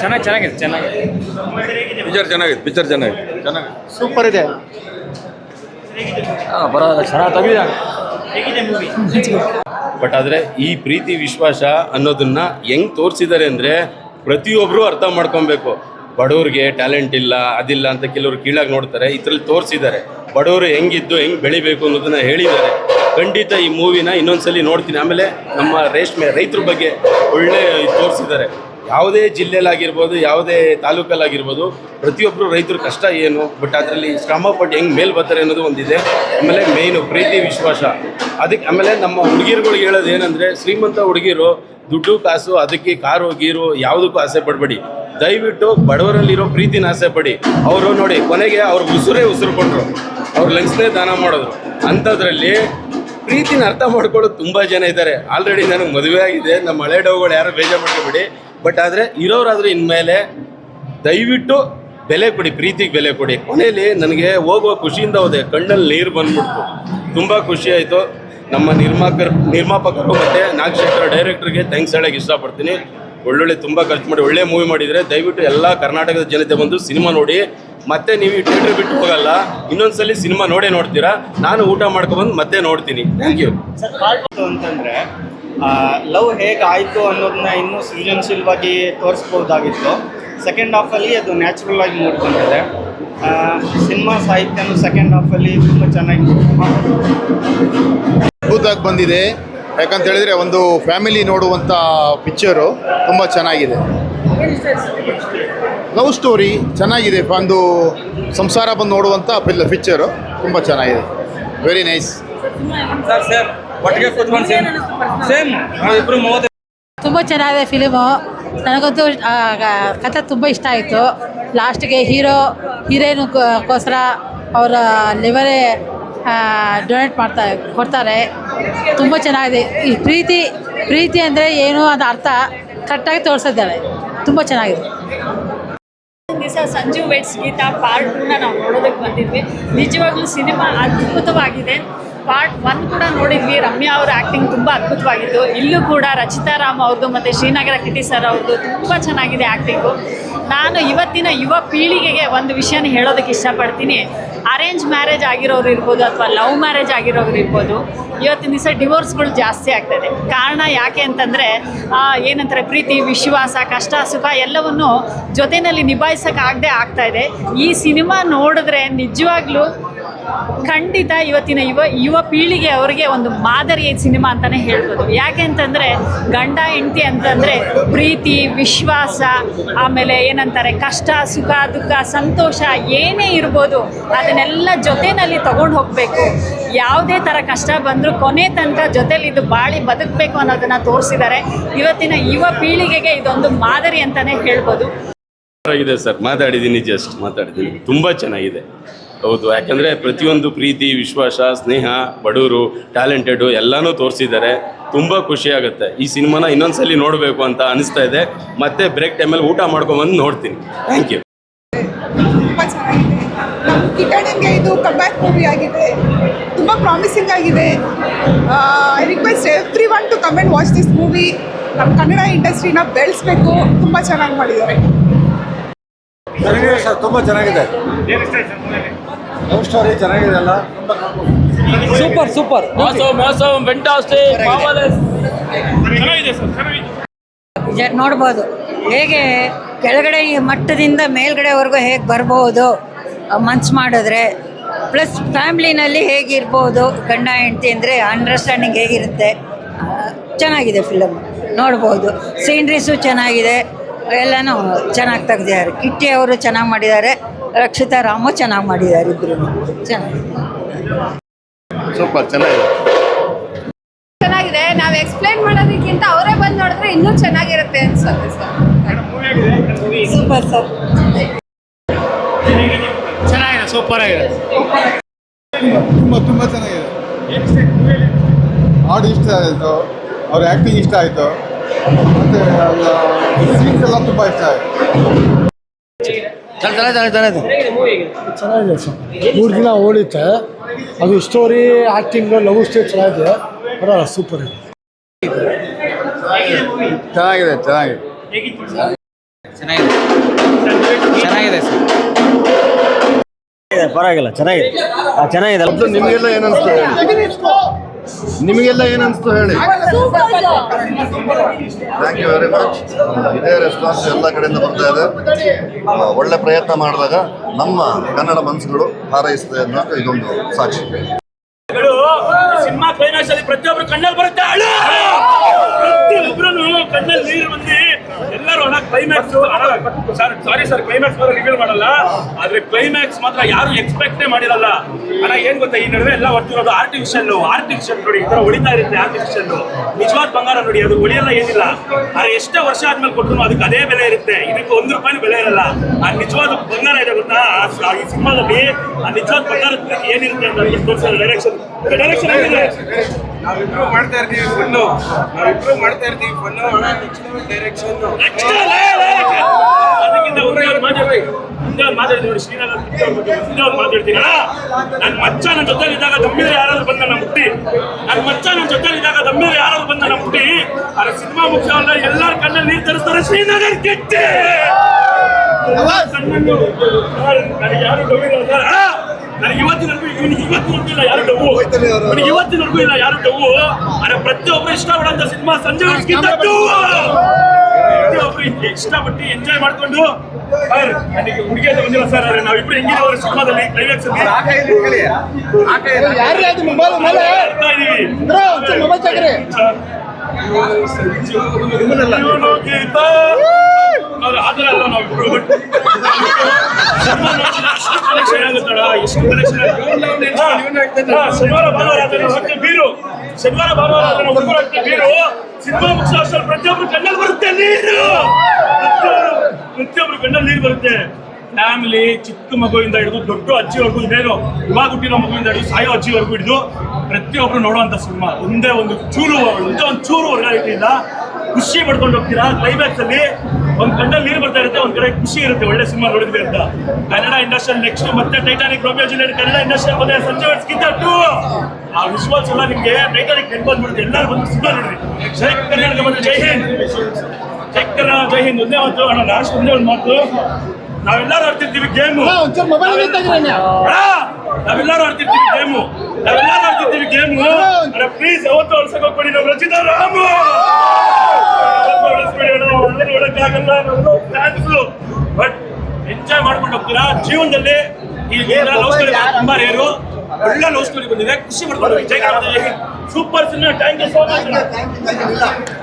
ಚೆನ್ನಾಗಿ ಚೆನ್ನಾಗಿದೆ ಚೆನ್ನಾಗಿದೆ. ಪಿಕ್ಚರ್ ಚೆನ್ನಾಗಿದೆ ಪಿಕ್ಚರ್ ಚೆನ್ನಾಗಿದೆ. ಚೆನ್ನಾಗಿದೆ. ಸೂಪರ್ ಇದೆ. ಚೆನ್ನಾಗಿ ಬಟ್ ಆದರೆ ಈ ಪ್ರೀತಿ ವಿಶ್ವಾಸ ಅನ್ನೋದನ್ನ ಹೆಂಗ್ ತೋರಿಸಿದ್ದಾರೆ ಅಂದರೆ ಪ್ರತಿಯೊಬ್ಬರು ಅರ್ಥ ಮಾಡ್ಕೊಬೇಕು. ಬಡವ್ರಿಗೆ ಟ್ಯಾಲೆಂಟ್ ಇಲ್ಲ ಅದಿಲ್ಲ ಅಂತ ಕೆಲವರು ಕೀಳಾಗಿ ನೋಡ್ತಾರೆ ಇದ್ರಲ್ಲಿ ತೋರಿಸಿದ್ದಾರೆ ಬಡವರು ಹೆಂಗಿದ್ದು ಹೆಂಗ್ ಬೆಳಿಬೇಕು ಅನ್ನೋದನ್ನ ಹೇಳಿದ್ದಾರೆ. ಖಂಡಿತ ಈ ಮೂವಿನ ಇನ್ನೊಂದ್ಸಲಿ ನೋಡ್ತೀನಿ. ಆಮೇಲೆ ನಮ್ಮ ರೇಷ್ಮೆ ರೈತರ ಬಗ್ಗೆ ಒಳ್ಳೆ ತೋರಿಸಿದ್ದಾರೆ. ಯಾವುದೇ ಜಿಲ್ಲೆಲಾಗಿರ್ಬೋದು ಯಾವುದೇ ತಾಲೂಕಲ್ಲಾಗಿರ್ಬೋದು ಪ್ರತಿಯೊಬ್ಬರು ರೈತರು ಕಷ್ಟ ಏನು ಬಟ್ ಅದರಲ್ಲಿ ಶ್ರಮಪಟ್ಟು ಹೆಂಗೆ ಮೇಲೆ ಬರ್ತಾರೆ ಅನ್ನೋದು ಒಂದಿದೆ. ಆಮೇಲೆ ಮೇಯ್ನು ಪ್ರೀತಿ, ವಿಶ್ವಾಸ. ಅದಕ್ಕೆ ಆಮೇಲೆ ನಮ್ಮ ಹುಡುಗಿರುಗಳಿಗೆ ಹೇಳೋದು ಏನಂದರೆ, ಶ್ರೀಮಂತ ಹುಡುಗಿರು ದುಡ್ಡು, ಕಾಸು, ಅದಕ್ಕೆ ಕಾರು, ಗೀರು ಯಾವುದಕ್ಕೂ ಆಸೆ ಪಡಬೇಡಿ. ದಯವಿಟ್ಟು ಬಡವರಲ್ಲಿರೋ ಪ್ರೀತಿನ ಆಸೆ ಪಡಿ. ಅವರು ನೋಡಿ, ಕೊನೆಗೆ ಅವ್ರ ಉಸಿರೇ ಉಸಿರು ಕೊಟ್ಟರು ಅವ್ರ ಲಂಗ್ಸ್ನೇ ದಾನ ಮಾಡಿದ್ರು. ಅಂಥದ್ರಲ್ಲಿ ಪ್ರೀತಿನ ಅರ್ಥ ಮಾಡ್ಕೊಳ್ಳೋದು ತುಂಬ ಜನ ಇದ್ದಾರೆ. ಆಲ್ರೆಡಿ ನನಗೆ ಮದುವೆ ಆಗಿದೆ. ನಮ್ಮ ಹಳೆ ಡೌಗಳು ಯಾರು ಬೇಜಾರು ಮಾಡ್ಕೊಬೇಡಿ. ಬಟ್ ಆದರೆ ಇರೋರಾದರೆ ಇನ್ಮೇಲೆ ದಯವಿಟ್ಟು ಬೆಲೆ ಕೊಡಿ, ಪ್ರೀತಿಗೆ ಬೆಲೆ ಕೊಡಿ. ಕೊನೆಯಲ್ಲಿ ನನಗೆ ಹೋಗುವ ಖುಷಿಯಿಂದ ಹೋದೆ. ಕಣ್ಣಲ್ಲಿ ನೀರು ಬಂದ್ಬಿಡ್ತು. ತುಂಬ ಖುಷಿ ಆಯಿತು. ನಮ್ಮ ನಿರ್ಮಾಕರ್, ನಿರ್ಮಾಪಕರು ಮತ್ತು ನಾಗಶೇಖರ ಡೈರೆಕ್ಟ್ರಿಗೆ ಥ್ಯಾಂಕ್ಸ್ ಹೇಳೋಕ್ಕೆ ಇಷ್ಟಪಡ್ತೀನಿ. ಒಳ್ಳೊಳ್ಳೆ ತುಂಬ ಖರ್ಚು ಮಾಡಿ, ಒಳ್ಳೆ ಮೂವಿ ಮಾಡಿದರೆ ದಯವಿಟ್ಟು ಎಲ್ಲ ಕರ್ನಾಟಕದ ಜನತೆ ಬಂದು ಸಿನಿಮಾ ನೋಡಿ. ಮತ್ತೆ ನೀವು ಈ ಬಿಟ್ಟು ಹೋಗಲ್ಲ. ಇನ್ನೊಂದ್ಸಲಿ ಸಿನಿಮಾ ನೋಡೇ ನೋಡ್ತೀರಾ. ನಾನು ಊಟ ಮಾಡ್ಕೊಬಂದು ಮತ್ತೆ ನೋಡ್ತೀನಿ. ಥ್ಯಾಂಕ್ ಯು ಅಂತಂದ್ರೆ ಲವ್ ಹೇಗೆ ಆಯಿತು ಅನ್ನೋದನ್ನ ಇನ್ನೂ ಸೃಜನಶೀಲವಾಗಿ ತೋರಿಸ್ಬೋದಾಗಿತ್ತು. ಸೆಕೆಂಡ್ ಹಾಫಲ್ಲಿ ಅದು ನ್ಯಾಚುರಲ್ ಆಗಿ ಮೂಡ್ಕೊಂಡಿದೆ. ಸಿನಿಮಾ ಸಾಹಿತ್ಯನೂ ಸೆಕೆಂಡ್ ಹಾಫಲ್ಲಿ ತುಂಬ ಚೆನ್ನಾಗಿ ಅದ್ಭುತವಾಗಿ ಬಂದಿದೆ. ಯಾಕಂತ ಹೇಳಿದ್ರೆ ಒಂದು ಫ್ಯಾಮಿಲಿ ನೋಡುವಂಥ ಪಿಕ್ಚರು ತುಂಬ ಚೆನ್ನಾಗಿದೆ. ಲವ್ ಸ್ಟೋರಿ ಚೆನ್ನಾಗಿದೆ. ಒಂದು ಸಂಸಾರ ಬಂದು ನೋಡುವಂಥ ಪಿಲ್ ಪಿಕ್ಚರು ತುಂಬ ಚೆನ್ನಾಗಿದೆ. ವೆರಿ ನೈಸ್ ಸರ್ ಸರ್ ಒಟ್ಟಿಗೆ ಕೂತ್ಕೊಂಡು ಸೇಮ್ ಸೇಮ್ ಇಬ್ರು ಮೂವತ್ತು ತುಂಬ ಚೆನ್ನಾಗಿದೆ ಫಿಲಿಮು ನನಗಂತೂ ಕಥೆ ತುಂಬ ಇಷ್ಟ ಆಯಿತು. ಲಾಸ್ಟ್ಗೆ ಹೀರೋ ಹೀರೋಯಿನ್ಗೋಸ್ಕರ ಅವರ ಲಿವರೇ ಡೊನೇಟ್ ಮಾಡ್ತಾ ಕೊಡ್ತಾರೆ. ತುಂಬ ಚೆನ್ನಾಗಿದೆ. ಈ ಪ್ರೀತಿ ಪ್ರೀತಿ ಅಂದರೆ ಏನು ಅಂತ ಅರ್ಥ? ಕರೆಕ್ಟಾಗಿ ತೋರಿಸಿದ್ದಾರೆ. ತುಂಬ ಚೆನ್ನಾಗಿದೆ. ದಿವಸ ಸಂಜು ವೆಟ್ಸ್ ಗೀತಾ ಪಾರ್ಟ್ನ ಟೂನ ನಾವು ನೋಡೋದಕ್ಕೆ ಬಂದಿದ್ವಿ. ನಿಜವಾಗ್ಲೂ ಸಿನಿಮಾ ಅದ್ಭುತವಾಗಿದೆ. ಪಾರ್ಟ್ ಒನ್ ಕೂಡ ನೋಡಿದ್ವಿ. ರಮ್ಯಾ ಅವರ ಆ್ಯಕ್ಟಿಂಗ್ ತುಂಬ ಅದ್ಭುತವಾಗಿತ್ತು. ಇಲ್ಲೂ ಕೂಡ ರಚಿತಾ ರಾಮ್ ಅವ್ರದ್ದು ಮತ್ತು ಶ್ರೀನಗರ ಕಿಟಿ ಸರ್ ಅವ್ರದ್ದು ತುಂಬ ಚೆನ್ನಾಗಿದೆ ಆ್ಯಕ್ಟಿಂಗು ನಾನು ಇವತ್ತಿನ ಯುವ ಪೀಳಿಗೆಗೆ ಒಂದು ವಿಷಯನ ಹೇಳೋದಕ್ಕೆ ಇಷ್ಟಪಡ್ತೀನಿ. ಅರೇಂಜ್ ಮ್ಯಾರೇಜ್ ಆಗಿರೋರು ಇರ್ಬೋದು ಅಥವಾ ಲವ್ ಮ್ಯಾರೇಜ್ ಆಗಿರೋರು ಇರ್ಬೋದು. ಇವತ್ತಿನ ದಿವಸ ಡಿವೋರ್ಸ್ಗಳು ಜಾಸ್ತಿ ಆಗ್ತದೆ. ಕಾರಣ ಯಾಕೆ ಅಂತಂದರೆ ಏನಂತಾರೆ, ಪ್ರೀತಿ, ವಿಶ್ವಾಸ, ಕಷ್ಟ, ಸುಖ ಎಲ್ಲವನ್ನು ಜೊತೆಯಲ್ಲಿ ನಿಭಾಯಿಸೋಕ್ಕಾಗದೆ ಆಗ್ತಾ ಇದೆ. ಈ ಸಿನಿಮಾ ನೋಡಿದ್ರೆ ನಿಜವಾಗ್ಲೂ ಖಂಡಿತ ಇವತ್ತಿನ ಯುವ ಯುವ ಪೀಳಿಗೆ ಅವರಿಗೆ ಒಂದು ಮಾದರಿ ಸಿನಿಮಾ ಅಂತಲೇ ಹೇಳ್ಬೋದು. ಯಾಕೆ ಅಂತಂದರೆ ಗಂಡ, ಹೆಂಡತಿ ಅಂತಂದರೆ ಪ್ರೀತಿ, ವಿಶ್ವಾಸ, ಆಮೇಲೆ ಏನಂತಾರೆ ಕಷ್ಟ, ಸುಖ, ದುಃಖ, ಸಂತೋಷ ಏನೇ ಇರ್ಬೋದು ಅದನ್ನೆಲ್ಲ ಜೊತೆಯಲ್ಲಿ ತಗೊಂಡು ಹೋಗಬೇಕು. ಯಾವುದೇ ಥರ ಕಷ್ಟ ಬಂದರೂ ಕೊನೆ ತನಕ ಜೊತೆಲಿ ಇದು ಬಾಳಿ ಬದುಕಬೇಕು ಅನ್ನೋದನ್ನು ತೋರಿಸಿದ್ದಾರೆ. ಇವತ್ತಿನ ಯುವ ಪೀಳಿಗೆಗೆ ಇದೊಂದು ಮಾದರಿ ಅಂತಲೇ ಹೇಳ್ಬೋದು. ಸರ್. ಮಾತಾಡಿದ್ದೀನಿ ಜಸ್ಟ್ ಮಾತಾಡಿದ್ದೀನಿ. ತುಂಬ ಚೆನ್ನಾಗಿದೆ. ಹೌದು, ಯಾಕಂದರೆ ಪ್ರತಿಯೊಂದು ಪ್ರೀತಿ, ವಿಶ್ವಾಸ, ಸ್ನೇಹ ಬಡವರು ಟ್ಯಾಲೆಂಟೆಡು ಎಲ್ಲನೂ ತೋರಿಸಿದ್ದಾರೆ. ತುಂಬ ಖುಷಿ ಆಗುತ್ತೆ. ಈ ಸಿನಿಮಾನ ಇನ್ನೊಂದ್ಸಲಿ ನೋಡಬೇಕು ಅಂತ ಅನಿಸ್ತಾ ಇದೆ. ಮತ್ತೆ ಬ್ರೇಕ್ ಟೈಮಲ್ಲಿ ಊಟ ಮಾಡ್ಕೊಂಬಂದು ನೋಡ್ತೀನಿ. ಥ್ಯಾಂಕ್ ಯು ತುಂಬ ಚೆನ್ನಾಗಿದೆ. ಮೂವಿ ಆಗಿದೆ. ತುಂಬ ಪ್ರಾಮಿಸಿಂಗ್ ಆಗಿದೆ. Request every one to come watch this movie ನಮ್ಮ ಕನ್ನಡ ಇಂಡಸ್ಟ್ರಿನ ಬೆಳೆಸ್ಬೇಕು. ತುಂಬ ಚೆನ್ನಾಗಿ ಮಾಡಿದ್ದಾರೆ. ಸರ್ ತುಂಬ ಚೆನ್ನಾಗಿದೆ. ಲವ್ ಸ್ಟೋರಿ ಚೆನ್ನಾಗಿದೆ ಅಲ್ಲ? Super super. ನೋಡ್ಬೋದು. ಹೇಗೆ ಕೆಳಗಡೆ ಈ ಮಟ್ಟದಿಂದ ಮೇಲ್ಗಡೆವರೆಗೂ ಹೇಗೆ ಬರ್ಬೋದು ಮನ್ಸು ಮಾಡಿದ್ರೆ ಪ್ಲಸ್ ಫ್ಯಾಮ್ಲಿನಲ್ಲಿ ಹೇಗಿರ್ಬೋದು ಗಂಡ ಹೆಂಡತಿ ಅಂದರೆ ಅಂಡರ್ಸ್ಟ್ಯಾಂಡಿಂಗ್ ಹೇಗಿರುತ್ತೆ ಚೆನ್ನಾಗಿದೆ ಫಿಲಮ್ ನೋಡ್ಬೋದು. ಸೀನ್ರೀಸು ಚೆನ್ನಾಗಿದೆ. ಎಲ್ಲನೂ ಚೆನ್ನಾಗಿ ತೆಗ್ದಿದ್ದಾರೆ. ಕಿಟ್ಟಿ ಅವರು ಚೆನ್ನಾಗಿ ಮಾಡಿದ್ದಾರೆ ರಕ್ಷಿತಾ ರಾಮು ಚೆನ್ನಾಗಿ ಮಾಡಿದ್ದಾರೆ ಇಬ್ಬರು ಚೆನ್ನಾಗಿದೆ. ಸೂಪರ್ ಚೆನ್ನಾಗಿದೆ. ಚೆನ್ನಾಗಿದೆ. ನಾವು ಎಕ್ಸ್ಪ್ಲೈನ್ ಮಾಡೋದಕ್ಕಿಂತ ಅವರೇ ಬಂದು ನೋಡಿದ್ರೆ ಇನ್ನೂ ಚೆನ್ನಾಗಿರುತ್ತೆ ಅನ್ಸುತ್ತೆ ಸರ್. Super sir. ಚೆನ್ನಾಗಿದೆ ಸೂಪರ್ ಆಗಿದೆ. ತುಂಬ ತುಂಬ ಚೆನ್ನಾಗಿದೆ. ಹಾಡು ಇಷ್ಟ ಆಯಿತು ಅವ್ರ ಆ್ಯಕ್ಟಿಂಗ್ ಇಷ್ಟ ಆಯಿತು. ಮತ್ತು ಸೀನ್ಸ್ ಎಲ್ಲ ತುಂಬ ಇಷ್ಟ ಆಯಿತು ಚೆನ್ನಾಗಿದೆ ಸರ್. ಮೂರು ದಿನ ಓಡಿತ್ತೆ ಅದು ಸ್ಟೋರಿ ಆ್ಯಕ್ಟಿಂಗ್ ಲವ್ ಸ್ಟೋರಿ ಚೆನ್ನಾಗಿದೆ ಪರವಾಗಿಲ್ಲ ಸೂಪರ್ ಇದೆ ಚೆನ್ನಾಗಿದೆ ಚೆನ್ನಾಗಿದೆ. ಚೆನ್ನಾಗಿದೆ ಚೆನ್ನಾಗಿದೆ. ಸರ್ ಪರವಾಗಿಲ್ಲ ಚೆನ್ನಾಗಿದೆ. ಚೆನ್ನಾಗಿದೆ ನಿಮಗೆಲ್ಲ ಏನು ಹೇಳಿ ನಿಮಗೆಲ್ಲ ಏನನ್ಸ್ತು ಹೇಳಿ? ಥ್ಯಾಂಕ್ ಯು ವೆರಿ ಮಚ್ ಇದೇ ರೆಸ್ಪಾನ್ಸ್ ಎಲ್ಲ ಕಡೆಯಿಂದ ಬರ್ತಾ ಇದೆ. ಒಳ್ಳೆ ಪ್ರಯತ್ನ ಮಾಡಿದಾಗ ನಮ್ಮ ಕನ್ನಡ ಮನಸ್ಸುಗಳು ಹಾರೈಸ್ತದೆ ಅನ್ನೋದು ಇದೊಂದು ಸಾಕ್ಷಿ. ಸಿನಿಮಾ ಪ್ರತಿಯೊಬ್ಬರು ಕಣ್ಣಲ್ಲಿ ಬರುತ್ತೆ. ಪ್ರತಿಯೊಬ್ಬರು ಕಣ್ಣಲ್ಲಿ ನೀರು ಬಂದು ಎಲ್ಲರೂ ಅಣ್ಣ climax sir sorry sir climax ಮಾತ್ರ ರಿವೀಲ್ ಮಾಡಲ್ಲ. ಆದ್ರೆ ಕ್ಲೈಮ್ಯಾಕ್ಸ್ ಮಾತ್ರ ಯಾರು ಎಕ್ಸ್ಪೆಕ್ಟೇ ಮಾಡಿರಲ್ಲ. ಅಣ್ಣ ಏನ್ ಗೊತ್ತಾ, ಈ ನಡುವೆ ಎಲ್ಲ ಹೊರ್ತಿರೋದು ಆರ್ಟಿಫಿಷಿಯಲ್ ಆರ್ಟಿಫಿಷಿಯಲ್ ನೋಡಿ, ಈ ತರ ಇರುತ್ತೆ ಆರ್ಟಿಫಿಷಿಯಲ್ ನಿಜವಾದ ಬಂಗಾರ ನೋಡಿ, ಅದು ಹೊಳಿಯಲ್ಲ ಏನಿಲ್ಲ. ಆದ್ರೆ ಎಷ್ಟೇ ವರ್ಷ ಆದ್ಮೇಲೆ ಕೊಟ್ಟರು ಅದಕ್ಕೆ ಅದೇ ಬೆಲೆ ಇರುತ್ತೆ. ಇದಕ್ಕೆ ಒಂದು ರೂಪಾಯಿ ಬೆಲೆ ಇರಲ್ಲ. ಆ ನಿಜವಾದ ಬಂಗಾರ ಇದೆ ಗೊತ್ತಾ? ಈ ಸಿನಿಮಾದಲ್ಲಿ ಆ ನಿಜವಾದ ಬಂಗಾರ ಏನಿರುತ್ತೆ ಅಂತ ನಮಗೆ ತೋರಿಸೋ ಡೈರೆಕ್ಷನ್ ಡೈರೆಕ್ಷನ್ ಆಗಿದೆ ನಾವಿಬ್ರು ಮಾಡ್ತಾ ಇರ್ತೀವಿ ಫನ್ನು ನಾವಿಬ್ರು ಮಾಡ್ತಾ ಇರ್ತೀವಿ ಫನ್ನು ಡೈರೆಕ್ಷನ್ Next ಲೇ, ಲೇ, ಲೇ. ಅದಕ್ಕಿಂತ ಒಂದೇ ಒಂದು ಮಾತಾಡಿ ಒಂದೇ ಒಂದು ಮಾತಾಡ್ತೀನಿ ನೋಡಿ ಶ್ರೀನಗರ ಕಿತ್ತೂರ್ ಬಗ್ಗೆ ಒಂದೇ ಒಂದು ಮಾತಾಡ್ತೀನಿ ಅಣ್ಣ ನನ್ನ ಮಚ್ಚ ನನ್ನ ಜೊತೆ ಇದ್ದಾಗ ದಮ್ಮಿದ್ರೆ ಯಾರಾದ್ರೂ ಬಂದ ನಮ್ಮ ಮುಟ್ಟಿ ನನ್ನ ಮಚ್ಚ ನನ್ನ ಜೊತೆ ಇದ್ದಾಗ ದಮ್ಮಿದ್ರೆ ಯಾರಾದ್ರೂ ಬಂದ ನಮ್ಮ ಮುಟ್ಟಿ ಆದ್ರೆ ಸಿನಿಮಾ ಮುಖ್ಯ ಅಲ್ಲ ಎಲ್ಲರ ಕಣ್ಣಲ್ಲಿ ನೀರು ತರಿಸ್ತಾರೆ ಶ್ರೀನಗರ್ ಕಿತ್ತೆ ಕಣ್ಣನ್ನು ನನಗೆ ಯಾರು ಡೌವಿಲ್ಲ ಸರ್ ಅಣ್ಣ ನನಗೆ ಇವತ್ತಿನವರೆಗೂ ಇವನಿಗೆ ಇವತ್ತು ಇಲ್ಲ ಯಾರು ಡಬ್ಬು ನನಗೆ ಇವತ್ತಿನವರೆಗೂ ಇಲ್ಲ ಯಾರು ಡಬ್ಬು ಆದ್ರೆ ಪ್ರತಿಯೊಬ್ಬರು ಇಷ್ಟಪಡೋಂಥ ಸಿನಿಮಾ ಸಂಜೆ ಪ್ರತಿಯೊಬ್ರು ಇಷ್ಟಪಟ್ಟು ಎಂಜಾಯ್ ಮಾಡ್ಕೊಂಡು ಸರ್ ನನಗೆ ಹುಡುಗಿ ಅಂತ ಬಂದಿಲ್ಲ ಸರ್ ಆದ್ರೆ ನಾವಿಬ್ರು ಹೆಂಗಿದವರು ಸಿನಿಮಾದಲ್ಲಿ ಕ್ಲೈಮ್ಯಾಕ್ಸ್ ಅಲ್ಲಿ. ಅಲ್ಲ ನಾವಿಬ್ರು ಕಲೆಕ್ಷನ್ ಆಗುತ್ತಲ್ಲ ಎಷ್ಟು ಕಲೆಕ್ಷನ್ ಶನಿವಾರ ಭಾನುವಾರ ಹಾಕ್ತೀವಿ ಬೀರು. ಶನಿವಾರ ಭಾನುವಾರ ಹುಡುಗರು ಹಾಕ್ತೀವಿ ಬೀರು. ಸಿನಿಮಾ ಮುಗಿಸೋ ಅಷ್ಟರಲ್ಲಿ ಪ್ರತಿಯೊಬ್ರು ಕಣ್ಣಲ್ಲಿ ಬರುತ್ತೆ ನೀರು. ಪ್ರತಿಯೊಬ್ರು ಕಣ್ಣಲ್ಲಿ ನೀರು ಬರುತ್ತೆ. ಫ್ಯಾಮಿಲಿ ಚಿಕ್ಕ ಮಗುವಿಂದ ಹಿಡಿದು ದೊಡ್ಡ ಅಜ್ಜಿವರೆಗೂ ಇದೇನು ಇವಾಗ ಹುಟ್ಟಿರೋ ಮಗುವಿಂದ ಹಿಡಿದು ಸಾಯೋ ಅಜ್ಜಿವರೆಗೂ ಹಿಡಿದು ಪ್ರತಿಯೊಬ್ರು ನೋಡುವಂತ ಸಿನಿಮಾ. ಒಂದೇ ಒಂದು ಚೂರು ಒಂದೇ ಒಂದು ಚೂರು ವರ್ಗಾಯಿತಿಯಿಂದ ಖುಷಿ ಪಡ್ಕೊಂಡು ಹೋಗ್ತೀರಾ? ಕ್ಲೈಮ್ಯಾಕ್ಸ್ ಅಲ್ಲಿ ಒಂದ್ ಕಣ್ಣಲ್ಲಿ ನೀರು ಬರ್ತಾ ಇರುತ್ತೆ ಒಂದ್ ಕಡೆ ಖುಷಿ ಇರುತ್ತೆ ಒಳ್ಳೆ ಸಿನಿಮಾ ನೋಡಿದ್ವಿ ಅಂತ. ಕನ್ನಡ ಇಂಡಸ್ಟ್ರಿಯಲ್ ನೆಕ್ಸ್ಟ್ ಮತ್ತೆ Titanic Romeo Juliet Kannada industrial ಬಂದ್ರೆ ಸಂಜೆ ಹೊಡ್ಸ್ಕಿಂತ ಟು. ಆ ವಿಶ್ವಾಸ ಎಲ್ಲ ನಿಮ್ಗೆ ಟೈಟಾನಿಕ್ ಬಂದ್ಬಿಡುತ್ತೆ. ಎಲ್ಲರೂ ಬಂದು ಸಿನಿಮಾ ನೋಡ್ರಿ. ಜೈ ಕರ್ನಾಟಕ ಬಂದ್ರೆ ಜೈ ಹಿಂದ್. ಜೈ ಕರ್ನಾಟಕ ಜೈ ಹಿಂದ್. ಒಂದೇ ಮಾತು ಅಣ್ಣ ಲಾಸ್ಟ್ ಒಂದೇ ಒಂದು ಮಾತು. ನಾವೆಲ್ಲರೂ ಆಡ್ತಿರ್ತೀವಿ ಗೇಮು. ನಾವೆಲ್ಲರೂ ಆಡ್ತಿರ್ತೀವಿ ಗೇಮು. ನಾವೆಲ್ಲರೂ ಆಡ್ತಿರ್ತೀವಿ ಗೇಮು. ಪ್ಲೀಸ್ ಅವತ್ತು ಅಳ್ಸಕ್ ಹೋಗ್ಬೇಡಿ. ನಾವು ರಚಿತಾ ರಾಮು. ನೋಡಕ್ಕಾಗಲ್ಲ ಫ್ಯಾನ್ಸ್ ಬಟ್ ಎಂಜಾಯ್ ಮಾಡ್ಕೊಂಡು ಹೋಗ್ತೀರಾ? ಜೀವನದಲ್ಲಿ ಈ ಲವ್ ಸ್ಟೋರಿ ತುಂಬಾ ರೇರು ಒಳ್ಳೆ ಲವ್ ಸ್ಟೋರಿ ಬಂದಿದೆ ಖುಷಿ ಮಾಡ್ಕೊಂಡು super cinema thank you so much